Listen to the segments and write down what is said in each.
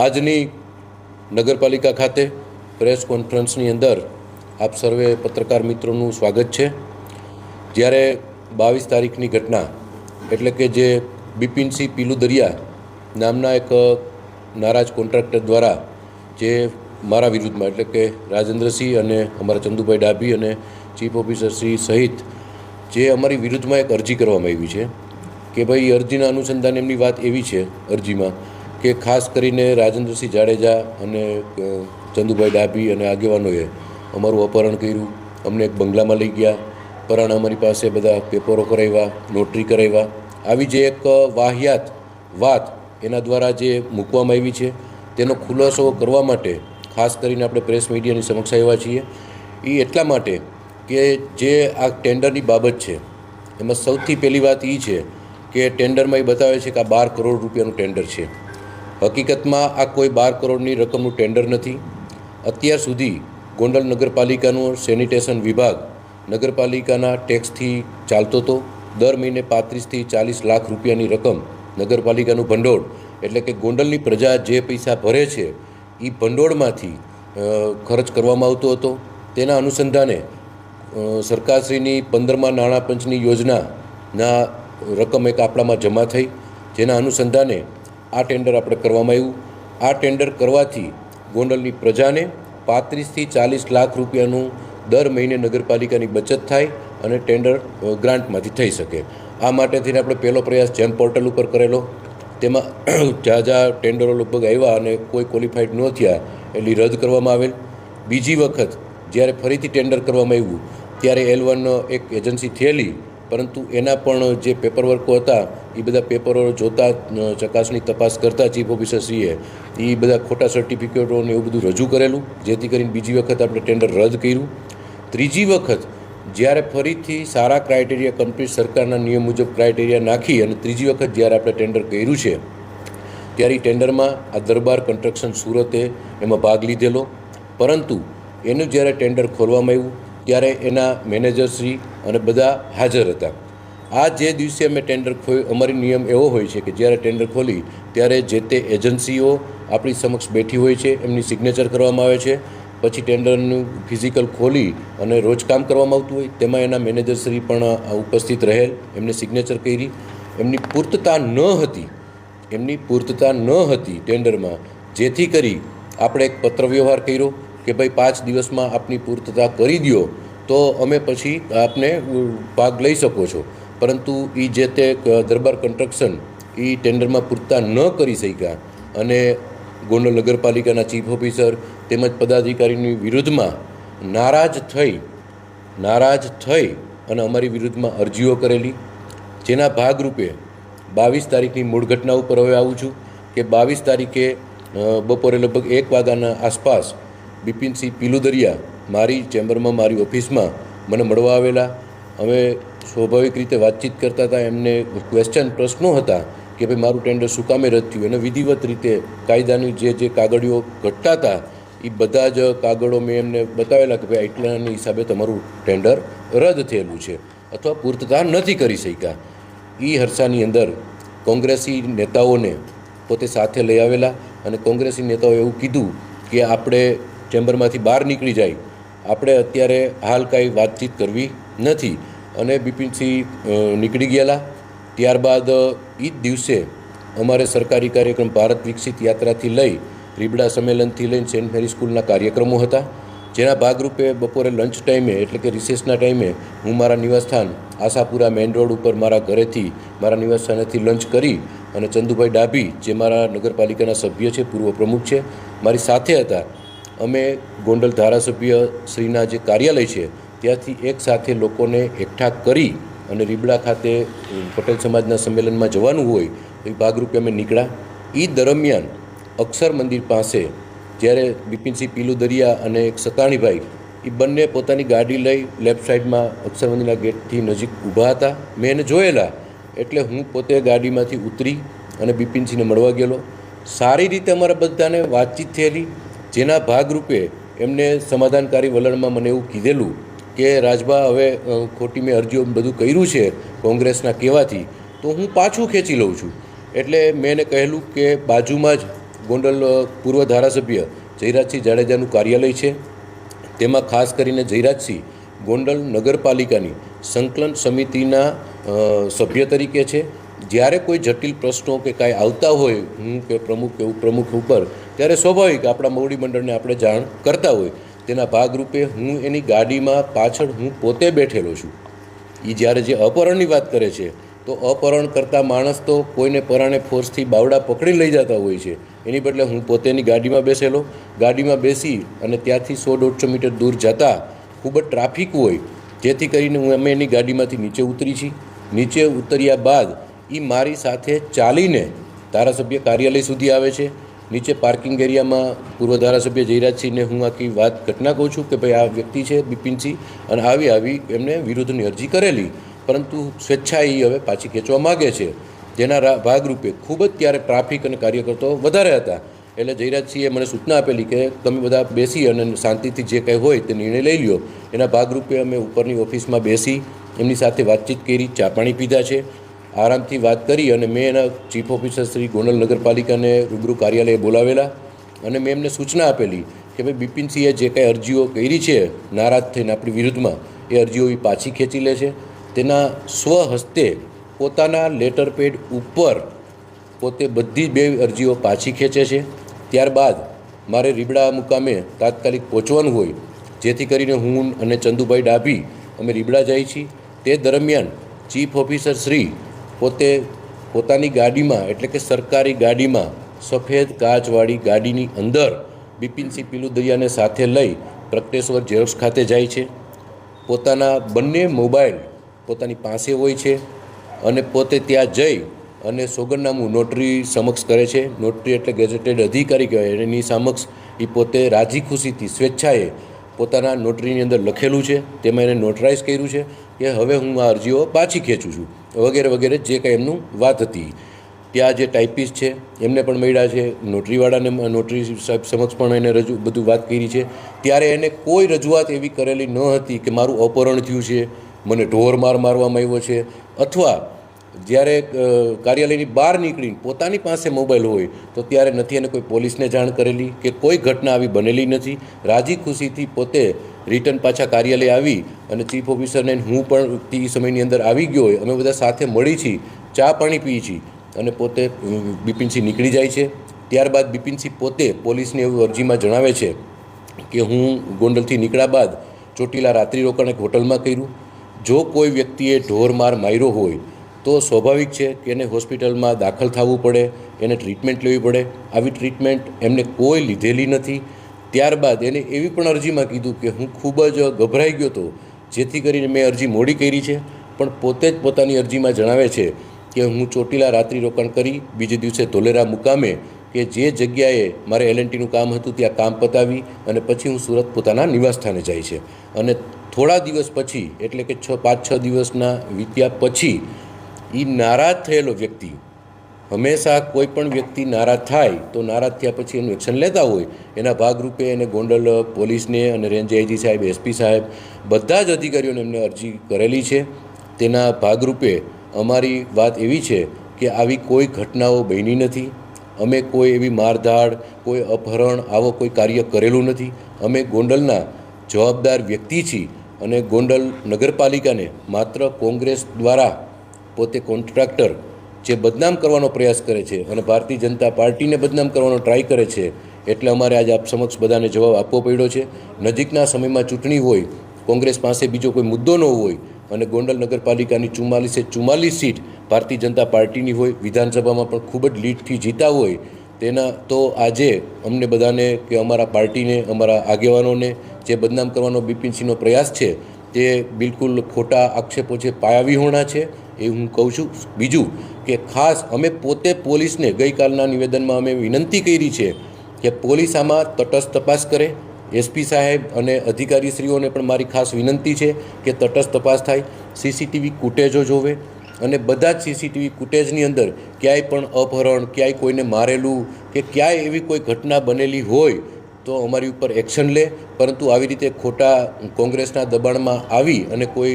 આજની નગરપાલિકા ખાતે પ્રેસ કોન્ફરન્સની અંદર આપ સર્વે પત્રકાર મિત્રોનું સ્વાગત છે. જ્યારે બાવીસ તારીખની ઘટના, એટલે કે જે બિપિનસિંહ પીલુદરિયા નામના એક નારાજ કોન્ટ્રાક્ટર દ્વારા જે મારા વિરુદ્ધમાં, એટલે કે રાજેન્દ્રસિંહ અને અમારા ચંદુભાઈ ડાભી અને ચીફ ઓફિસર શ્રી સહિત જે અમારી વિરુદ્ધમાં એક અરજી કરવામાં આવી છે, કે ભાઈ અરજીના અનુસંધાન એમની વાત એવી છે અરજીમાં કે ખાસ કરીને રાજેન્દ્રસિંહ જાડેજા અને ચંદુભાઈ ડાભી અને આગેવાનોએ અમારું અપહરણ કર્યું. અમને એક બંગલામાં લઈ ગયા. પરાણે અમારી પાસે બધા પેપરો કરાવ્યા નોટરી કરાવ્યા. આવી જે એક વાહિયાત, વાત એના દ્વારા જે મૂકવામાં આવી છે, તેનો ખુલાસો કરવા માટે ખાસ કરીને આપણે પ્રેસ મીડિયાની સમક્ષ આવ્યા છીએ. એ એટલા માટે કે જે આ ટેન્ડરની બાબત છે, એમાં સૌથી પહેલી વાત એ છે કે ટેન્ડરમાં એ બતાવે છે કે આ બાર કરોડ રૂપિયાનું ટેન્ડર છે. હકીકતમાં આ કોઈ બાર કરોડની રકમનું ટેન્ડર નથી. અત્યાર સુધી ગોંડલ નગરપાલિકાનું સેનિટેશન વિભાગ નગરપાલિકાના ટેક્સથી ચાલતો હતો. દર મહિને પાંત્રીસથી ચાલીસ લાખ રૂપિયાની રકમ નગરપાલિકાનું ભંડોળ, એટલે કે ગોંડલની પ્રજા જે પૈસા ભરે છે એ ભંડોળમાંથી ખર્ચ કરવામાં આવતો હતો. તેના અનુસંધાને સરકારશ્રીની પંદરમા નાણાં પંચની યોજનાના રકમ એક આપણામાં જમા થઈ. જેના અનુસંધાને આ ટેન્ડર આપણે કરવામાં આવ્યું. આ ટેન્ડર કરવાથી ગોંડલની પ્રજાને પાંત્રીસથી ચાલીસ લાખ રૂપિયાનું દર મહિને નગરપાલિકાની બચત થાય અને ટેન્ડર ગ્રાન્ટમાંથી થઈ શકે. આ માટે થઈને આપણે પહેલો પ્રયાસ જેમ પોર્ટલ ઉપર કરેલો, તેમાં જ્યાં જ્યાં ટેન્ડરો લગભગ આવ્યા અને કોઈ ક્વોલિફાઈડ ન થયા એટલે રદ કરવામાં આવેલ. બીજી વખત જ્યારે ફરીથી ટેન્ડર કરવામાં આવ્યું, ત્યારે એલ વનનો એક એજન્સી થયેલી પરંતુ એના પણ જે પેપરવર્કો હતા, એ બધા પેપરો જોતા ચકાસણી તપાસ કરતા ચીફ ઓફિસરશ્રીએ એ બધા ખોટા સર્ટિફિકેટોને એવું બધું રજૂ કરેલું, જેથી કરીને બીજી વખત આપણે ટેન્ડર રદ કર્યું. ત્રીજી વખત, જ્યારે ફરીથી સારા ક્રાઇટેરિયા કમ્પ્લીટ સરકારના નિયમ મુજબ ક્રાઇટેરિયા નાખી અને ત્રીજી વખત જ્યારે આપણે ટેન્ડર કર્યું છે, ત્યારે ટેન્ડરમાં આ દરબાર કન્સ્ટ્રક્શન સુરતે એમાં ભાગ લીધેલો. પરંતુ એનું જ્યારે ટેન્ડર ખોલવામાં આવ્યું, ત્યારે એના મેનેજરશ્રી અને બધા હાજર હતા. આ જે દિવસે અમે ટેન્ડર ખોલ્યું અમારી નિયમ એવો હોય છે કે જ્યારે ટેન્ડર ખોલી, ત્યારે જે તે એજન્સીઓ આપણી સમક્ષ બેઠી હોય છે, એમની સિગ્નેચર કરવામાં આવે છે, પછી ટેન્ડરનું ફિઝિકલ ખોલી અને રોજ કામ કરવામાં આવતું હોય, તેમાં એના મેનેજરશ્રી પણ ઉપસ્થિત રહેલ, એમને સિગ્નેચર કરી. એમની પૂર્તતા ન હતી, એમની પૂર્તતા ન હતી ટેન્ડરમાં જેથી કરી આપણે એક પત્ર વ્યવહાર કર્યો કે ભાઈ પાંચ દિવસમાં આપની પૂર્તતા કરી દો તો અમે પછી આપને ભાગ લઈ શકો છો. પરંતુ એ જે તે દરબાર કન્સ્ટ્રક્શન એ ટેન્ડરમાં પૂરતા ન કરી શક્યા. અને ગોંડલ નગરપાલિકાના ચીફ ઓફિસર તેમજ પદાધિકારીની વિરુદ્ધમાં નારાજ થઈ નારાજ થઈ અને અમારી વિરુદ્ધમાં અરજીઓ કરેલી. જેના ભાગરૂપે બાવીસ તારીખની મૂળ ઘટના ઉપર હવે આવું છું કે બાવીસ તારીખે બપોરે લગભગ એક વાગ્યાના આસપાસ બિપિનસિંહ પીલુદરિયા મારી ચેમ્બરમાં, મારી ઓફિસમાં મને મળવા આવેલા. અમે સ્વાભાવિક રીતે વાતચીત કરતા હતા. એમને ક્વેશ્ચન પ્રશ્નો હતા કે ભાઈ, મારું ટેન્ડર શું કામે રદ થયું? અને વિધિવત રીતે કાયદાની જે જે કાગળીઓ ઘટતા હતા એ બધા જ કાગળો મેં એમને બતાવેલા કે ભાઈ એટલાની હિસાબે તમારું ટેન્ડર રદ થયેલું છે. અથવા પૂર્તતા નથી કરી શક્યા. એ હરસાની અંદર કોંગ્રેસી નેતાઓને પોતે સાથે લઈ આવેલા અને કોંગ્રેસી નેતાઓએ એવું કીધું કે આપણે ચેમ્બરમાંથી બહાર નીકળી જાય આપણે અત્યારે હાલ કાંઈ વાતચીત કરવી નથી. અને બિપિનસિંહ નીકળી ગયેલા. ત્યારબાદ એ જ દિવસે અમારે સરકારી કાર્યક્રમ ભારત વિકસિત યાત્રાથી લઈ રીબડા સંમેલનથી લઈને સેન્ટ મેરી સ્કૂલના કાર્યક્રમો હતા. જેના ભાગરૂપે બપોરે લંચ ટાઈમે, એટલે કે રિસેસના ટાઈમે, હું મારા નિવાસસ્થાન આશાપુરા મેઇન રોડ ઉપર મારા ઘરેથી, મારા નિવાસસ્થાનેથી લંચ કરી અને ચંદુભાઈ ડાભી, જે મારા નગરપાલિકાના સભ્ય છે, પૂર્વ પ્રમુખ છે, મારી સાથે હતા અમે ગોંડલ ધારાસભ્ય શ્રીના જે કાર્યાલય છે, ત્યાંથી એક સાથે લોકોને એકઠા કરી અને રીબડા ખાતે પટેલ સમાજના સંમેલનમાં જવાનું હોય, તો એ ભાગરૂપે અમે નીકળ્યા. એ દરમિયાન અક્ષર મંદિર પાસે જ્યારે બિપિનસિંહ પીલુદરિયા અને એક સતાણીભાઈ એ બંને પોતાની ગાડી લઈ લેફ્ટ સાઈડમાં અક્ષર મંદિરના ગેટથી નજીક ઊભા હતા. મેં એને જોયેલા, એટલે હું પોતે ગાડીમાંથી ઉતરી અને બિપિનસિંહને મળવા ગયેલો. સારી રીતે અમારા બધાને વાતચીત થયેલી. જેના ભાગરૂપે એમને સમાધાનકારી વલણમાં મને એવું કીધેલું કે રાજભા હવે ખોટી મેં અરજીઓ બધું કર્યું છે કોંગ્રેસના કહેવાથી, તો હું પાછું ખેંચી લઉં છું. એટલે મેં એને કહેલું કે, બાજુમાં જ ગોંડલ પૂર્વ ધારાસભ્ય જયરાજસિંહ જાડેજાનું કાર્યાલય છે. તેમાં ખાસ કરીને જયરાજસિંહ ગોંડલ નગરપાલિકાની સંકલન સમિતિના સભ્ય તરીકે છે. જ્યારે કોઈ જટિલ પ્રશ્નો કે કાંઈ આવતા હોય, હું કે પ્રમુખ કે ઉપપ્રમુખ ઉપર ત્યારે સ્વાભાવિક આપણા મોવડી મંડળને આપણે જાણ કરતા હોય, તેના ભાગરૂપે હું એની ગાડીમાં પાછળ હું પોતે બેઠેલો છું. એ જ્યારે જે અપહરણની વાત કરે છે, તો અપહરણ કરતા માણસ તો કોઈને પરાણે ફોર્સથી બાવડા પકડી લઈ જતા હોય છે. એની બદલે હું પોતેની ગાડીમાં બેસેલો. ગાડીમાં બેસી અને ત્યાંથી સો દોઢસો મીટર દૂર જતા ખૂબ જ ટ્રાફિક હોય, જેથી કરીને હું અમે એની ગાડીમાંથી નીચે ઉતરી છી. નીચે ઉતર્યા બાદ એ મારી સાથે ચાલીને ધારાસભ્ય કાર્યાલય સુધી આવે છે. નીચે પાર્કિંગ એરિયામાં પૂર્વ ધારાસભ્ય જયરાજસિંહને હું આખી વાત ઘટના કહું છું કે ભાઈ આ વ્યક્તિ છે બિપિનસિંહ અને આવી આવી એમને વિરુદ્ધની અરજી કરેલી. પરંતુ સ્વેચ્છા એ હવે પાછી ખેંચવા માગે છે. જેના ભાગરૂપે ખૂબ જ ત્યારે ટ્રાફિક અને કાર્યકર્તાઓ વધારે હતા. એટલે જયરાજસિંહે મને સૂચના આપેલી કે તમે બધા બેસી અને શાંતિથી જે કંઈ હોય તે નિર્ણય લઈ લ્યો. એના ભાગરૂપે અમે ઉપરની ઓફિસમાં બેસી એમની સાથે વાતચીત કરી, ચા પાણી પીધા છે. આરામથી વાત કરી અને મેં એના ચીફ ઓફિસર શ્રી ગોંડલ નગરપાલિકાને રૂબરૂ કાર્યાલયે બોલાવેલા અને મેં એમને સૂચના આપેલી કે ભાઈ બિપિનસિંહે જે કાંઈ અરજીઓ કરી છે, નારાજ થઈને આપણી વિરુદ્ધમાં, એ અરજીઓ એ પાછી ખેંચી લે છે. તેના સ્વહસ્તે પોતાના લેટર પેડ ઉપર પોતે બધી બે અરજીઓ પાછી ખેંચે છે. ત્યારબાદ મારે રીબડા મુકામે તાત્કાલિક પહોંચવાનું હોય, જેથી કરીને હું અને ચંદુભાઈ ડાભી અમે રીબડા જઈએ છીએ. તે દરમિયાન ચીફ ઓફિસર શ્રી પોતે પોતાની ગાડીમાં, એટલે કે સરકારી ગાડીમાં, સફેદ કાચવાળી ગાડીની અંદર બિપિનસિંહ પિલુદરિયાને સાથે લઈ પ્રગટેશ્વર ઝેરોક્ષ ખાતે જાય છે. પોતાના બંને મોબાઈલ પોતાની પાસે હોય છે અને પોતે ત્યાં જઈ અને સોગંદનામું નોટરી સમક્ષ કરે છે. નોટરી એટલે ગેઝેટેડ અધિકારી કહેવાય. એની સમક્ષ એ પોતે રાજી ખુશીથી સ્વેચ્છાએ પોતાના નોટરીની અંદર લખેલું છે. તેમાં એને નોટરાઇઝ કર્યું છે કે હવે હું આ અરજીઓ પાછી ખેંચું છું. વગેરે વગેરે જે કાંઈ એમનું વાત હતી. ત્યાં જે ટાઈપિસ્ટ છે, એમને પણ મળ્યા છે. નોટરીવાળાને નોટરી સાહેબ સમક્ષ પણ એને રજૂ બધું વાત કરી છે. ત્યારે એને કોઈ રજૂઆત એવી કરેલી ન હતી કે મારું અપહરણ થયું છે, મને ઢોર માર મારવામાં આવ્યો છે. અથવા જ્યારે કાર્યાલયની બહાર નીકળીને પોતાની પાસે મોબાઈલ હોય, તો ત્યારે નથી એને કોઈ પોલીસને જાણ કરેલી કે કોઈ ઘટના આવી બનેલી નથી. રાજી ખુશીથી પોતે રિટર્ન પાછા કાર્યાલય આવી અને ચીફ ઓફિસરને હું પણ તે સમયની અંદર આવી ગયો હોય, અમે બધા સાથે મળી છીએ, ચા પાણી પીએ છીએ અને પોતે બિપિનસિંહ નીકળી જાય છે. ત્યારબાદ બિપિનસિંહ પોતે પોલીસની એવી અરજીમાં જણાવે છે કે હું ગોંડલથી નીકળ્યા બાદ ચોટીલા રાત્રિ રોકાણ એક હોટલમાં કર્યું. જો કોઈ વ્યક્તિએ ઢોર માર માર્યો હોય તો સ્વાભાવિક છે કે એને હોસ્પિટલમાં દાખલ થવું પડે, એને ટ્રીટમેન્ટ લેવી પડે. આવી ટ્રીટમેન્ટ એમને કોઈ લીધેલી નથી. ત્યારબાદ એને એવી પણ અરજીમાં કીધું કે હું ખૂબ જ ગભરાઈ ગયો હતો, જેથી કરીને મેં અરજી મોડી કરી છે. પણ પોતે જ પોતાની અરજીમાં જણાવે છે કે હું ચોટીલા રાત્રિ રોકાણ કરી, બીજે દિવસે ધોલેરા મુકામે કે જે જગ્યાએ મારે એલએનટીનું કામ હતું ત્યાં કામ પતાવી અને પછી હું સુરત પોતાના નિવાસસ્થાને જાય છે. અને થોડા દિવસ પછી, એટલે કે છ પાંચ છ દિવસના વીત્યા પછી એ નારાજ થયેલો વ્યક્તિ. હંમેશા કોઈ પણ વ્યક્તિ નારાજ થાય તો નારાજ થયા પછી એનું એક્શન લેતા હોય. એના ભાગરૂપે એને ગોંડલ પોલીસને અને રેન્જ આઈજી સાહેબ, એસપી સાહેબ બધા જ અધિકારીઓને એમને અરજી કરેલી છે. તેના ભાગરૂપે અમારી વાત એવી છે કે આવી કોઈ ઘટનાઓ બની નથી. અમે કોઈ એવી મારધાડ, કોઈ અપહરણ, આવો કોઈ કાર્ય કરેલું નથી. અમે ગોંડલના જવાબદાર વ્યક્તિ છીએ અને ગોંડલ નગરપાલિકાને માત્ર કોંગ્રેસ દ્વારા પોતે કોન્ટ્રાક્ટર જે બદનામ કરવાનો પ્રયાસ કરે છે અને ભારતીય જનતા પાર્ટીને બદનામ કરવાનો ટ્રાય કરે છે, એટલે અમારે આજે આપ સમક્ષ બધાને જવાબ આપવો પડ્યો છે. નજીકના સમયમાં ચૂંટણી હોય, કોંગ્રેસ પાસે બીજો કોઈ મુદ્દો ન હોય અને ગોંડલ નગરપાલિકાની ચુમ્માલીસે ચુમ્માલીસ સીટ ભારતીય જનતા પાર્ટીની હોય, વિધાનસભામાં પણ ખૂબ જ લીડથી જીતા હોય, તેના તો આજે અમને બધાને કે અમારા પાર્ટીને, અમારા આગેવાનોને જે બદનામ કરવાનો બિપિનસિંહનો પ્રયાસ છે, તે બિલકુલ ખોટા આક્ષેપો છે, પાયાવિહોણા છે. એ હું કહું છું. બીજું કે ખાસ અમે પોતે પોલીસને ગઈકાલના નિવેદનમાં અમે વિનંતી કરી છે કે પોલીસ આમાં તટસ્થ તપાસ કરે. એસપી સાહેબ અને અધિકારીશ્રીઓને પણ મારી ખાસ વિનંતી છે કે તટસ્થ તપાસ થાય. સીસીટીવી ફૂટેજો જોવે અને બધા જ સીસીટીવી ફૂટેજની અંદર ક્યાંય પણ અપહરણ, ક્યાંય કોઈને મારેલું કે ક્યાંય એવી કોઈ ઘટના બનેલી હોય તો અમારી ઉપર એક્શન લે, પરંતુ આવી રીતે ખોટા કોંગ્રેસના દબાણમાં આવી અને કોઈ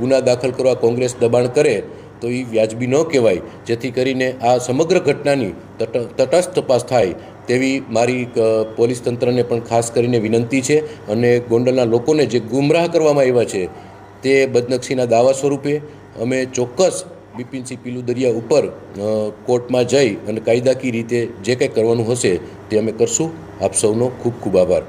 ગુના દાખલ કરવા કોંગ્રેસ દબાણ કરે, તો એ વ્યાજબી ન કહેવાય. જેથી કરીને આ સમગ્ર ઘટનાની તટ, તટસ્થ તપાસ થાય તેવી મારી પોલીસ તંત્રને પણ ખાસ કરીને વિનંતી છે અને ગોંડલના લોકોને જે ગુમરાહ કરવામાં આવ્યા છે, તે બદનક્ષીના દાવા સ્વરૂપે અમે ચોક્કસ બિપિનસિંહ પિલુદરિયા ઉપર કોર્ટમાં જઈ અને કાયદાકીય રીતે જે કંઈ કરવાનું હશે તે અમે કરશું. આપ સૌનો ખૂબ ખૂબ આભાર.